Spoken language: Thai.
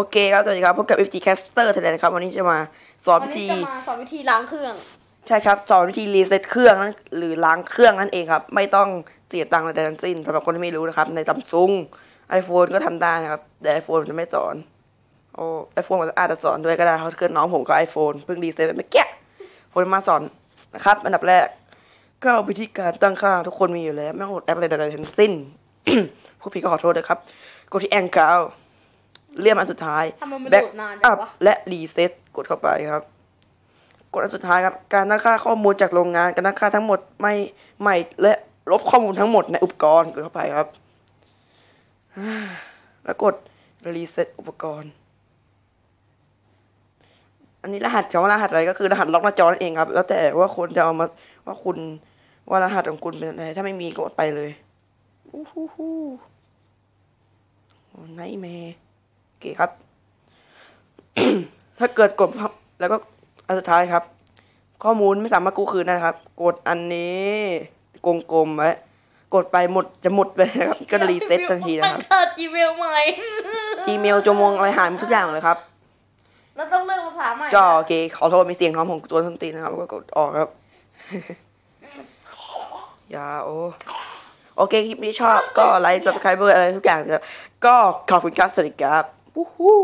โอเคครับ สวัสดีครับ พบกับ FG Caster แทนนะครับ วันนี้จะมาสอนวันวินี้ธีจะมาสอนวิธีล้างเครื่อง ใช่ครับ สอนวิธีรีเซ็ตเครื่องนั้นหรือล้างเครื่องนั่นเองครับ ไม่ต้องเสียตังค์ใดทั้งสิ้นสำหรับคนที่ไม่รู้นะครับ ในซัมซุงไอโฟนก็ทำได้นะครับ แต่ไอโฟนจะไม่สอน โอ้ไอโฟนอาจจะสอนด้วยก็ได้เขาะเกิดน้องผมก็ไอโฟนเพิ่งรีเซ็ตไปเมื่อกี้ผมมาสอนนะครับ อันดับแรก ก็วิธีการตั้งค่าทุกคนมีอยู่แล้ว ไม่ต้องโหลดแอปอะไรใดๆทั้งสิ้นผู้พี่ก็ขอโทษด้วยครับ กดที่แองเกา เลี่ยมอันสุดท้ายทำไมมันแบ็กโหลดนานจัอังพวะและรีเซ็ตกดเข้าไปครับ กดอันสุดท้ายครับ การตั้งค่าข้อมูลจากโรงงาน การตั้งค่าทั้งหมดไม่ใหม่และลบข้อมูลทั้งหมดในอุปกรณ์กดเข้าไปครับ แล้วกดรีเซ็ตอุปกรณ์ อันนี้รหัสจะว่ารหัสอะไรก็คือรหัสล็อกหน้าจอนั่นเองครับ แล้วแต่ว่าคนจะเอามาว่าคุณว่ารหัสของคุณเป็นอะไร ถ้าไม่มีก็กดไปเลยอู้หูหูไนแมโอ เคครับ ถ้าเกิดกดพับแล้วก็อันสุดท้ายครับ ข้อมูลไม่สามารถกู้คืนได้นะครับ กดอันนี้กลมๆไว้กดไปหมดจะหมดไปนะครับ ก็รีเซ็ตทันทีนะครับมันเกิดจีเมลใหม่อีเมลจมงอะไรหายหมดทุกอย่างเลยครับแล้วต้องเลือกภาษาใหม่ก็โอเคขอโทษมีเสียงท้องผมตัวส้นตีนนะครับ ก็กดออกครับอย่าโอโอเค คลิปนี้ชอบก็ไลค์ subscribe อะไรทุกอย่างนะครับ ก็ขอบคุณครับสวัสดีครับ วู้ฮู้